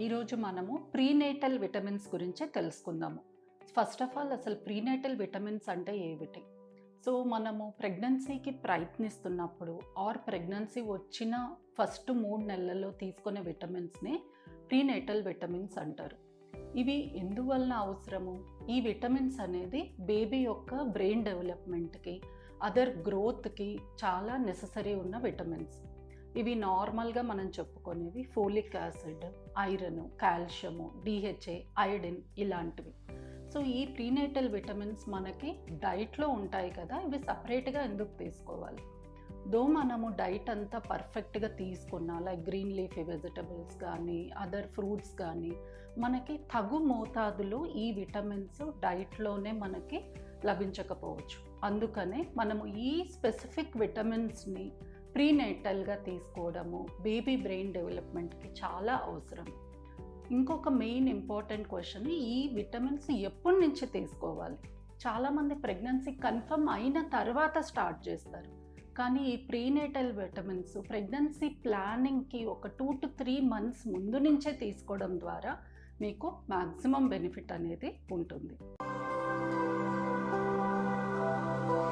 ఈరోజు మనము prenatal vitamins గురించి తెలుసుకుందాము. ఫస్ట్ ఆఫ్ ఆల్ అసలు ప్రీనేటల్ విటమిన్స్ అంటే ఏమిటి? సో మనము ప్రెగ్నెన్సీకి ప్రయత్నిస్తున్నప్పుడు ఆర్ ప్రెగ్నెన్సీ వచ్చిన ఫస్ట్ మూడు నెలల్లో తీసుకునే విటమిన్స్ని ప్రీనేటల్ విటమిన్స్ అంటారు. ఇవి ఎందువలన అవసరము? ఈ విటమిన్స్ అనేది బేబీ యొక్క బ్రెయిన్ డెవలప్మెంట్కి అదర్ గ్రోత్కి చాలా నెససరీ ఉన్న విటమిన్స్. ఇవి నార్మల్గా మనం చెప్పుకునేవి folic acid iron calcium DHA iodine ఇలాంటివి. సో ఈ ప్రీనేటల్ విటమిన్స్ మనకి డైట్లో ఉంటాయి కదా ఇవి సపరేట్గా ఎందుకు తీసుకోవాలి? దో మనము డైట్ అంతా పర్ఫెక్ట్గా తీసుకున్నా లైక్ గ్రీన్ లీఫీ వెజిటబుల్స్ కానీ అదర్ ఫ్రూట్స్ కానీ మనకి తగు మోతాదులో ఈ విటమిన్స్ డైట్లోనే మనకి లభించకపోవచ్చు. అందుకనే మనము ఈ స్పెసిఫిక్ విటమిన్స్ని ప్రీనేటల్గా తీసుకోవడము బేబీ బ్రెయిన్ డెవలప్మెంట్కి చాలా అవసరం. ఇంకొక మెయిన్ ఇంపార్టెంట్ క్వశ్చన్ ఈ విటమిన్స్ ఎప్పటి నుంచి తీసుకోవాలి? చాలామంది ప్రెగ్నెన్సీ కన్ఫర్మ్ అయిన తర్వాత స్టార్ట్ చేస్తారు. కానీ ఈ ప్రీనేటల్ విటమిన్స్ ప్రెగ్నెన్సీ ప్లానింగ్కి ఒక టూ టు త్రీ మంత్స్ ముందు నుంచే తీసుకోవడం ద్వారా మీకు మ్యాక్సిమం బెనిఫిట్ అనేది ఉంటుంది.